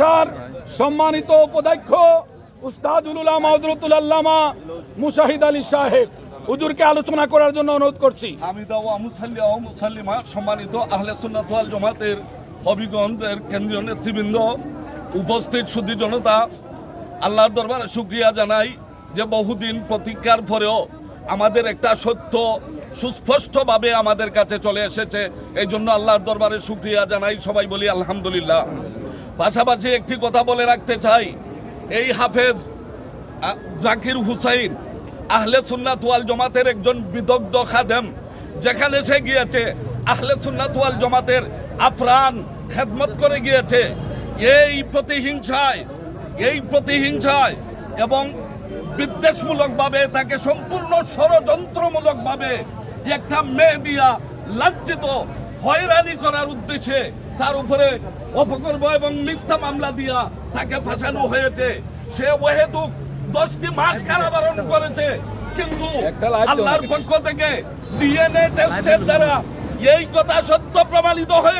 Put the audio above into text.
Sir, সম্মানিত উপাধ্যক্ষ, উস্তাদুল উলামা মুশাহিদ আলী সাহেব, হুজুরকে আলোচনা করার জন্য অনুরোধ করছি। আমি দাও মুসাল্লি ও মুসাল্লিমা, সম্মানিত আহলে সুন্নাত ওয়াল জামাতের হবিগঞ্জের কেন্দ্রীয় নেতৃবৃন্দ, উপস্থিত সুধী জনতা, আল্লাহর দরবারে শুক্রিয়া জানাই যে বহুদিন প্রতীক্ষার পরেও আমাদের একটা সত্য, সুস্পষ্টভাবে আমাদের কাছে চলে এসেছে। এই জন্য আল্লাহর দরবারে শুক্রিয়া জানাই, সবাই বলি আলহামদুলিল্লাহ। পাশাপাশি একটি কথা বলে রাখতে চাই। এই হাফেজ জাকির হুসাইন, আহলে সুন্নাত ওয়াল জমাতের একজন বিদগ্ধ খাদেম, যেখানে সে গিয়েছে, আহলে সুন্নাত ওয়াল জমাতের আফরান খেদমত করে গিয়েছে। এই প্রতিহিংসায় এই প্রতিহিংসায় এবং বিদ্বেষমূলকভাবে, তাকে সম্পূর্ণ ষড়যন্ত্রমূলকভাবে একটা মেয়ে দিয়া লাঞ্ছিত হয়রানি করার উদ্দেশ্যে তার উপরে অপকর্ম এবং মিথ্যা মামলা দিয়া তাকে ফাঁসানো হয়েছে। সে ওহেতুক দশটি মাস কারাবরণ করেছে। কিন্তু আল্লাহর পক্ষ থেকে ডিএনএ টেস্টের দ্বারা এই কথা সত্য প্রমাণিত হয়ে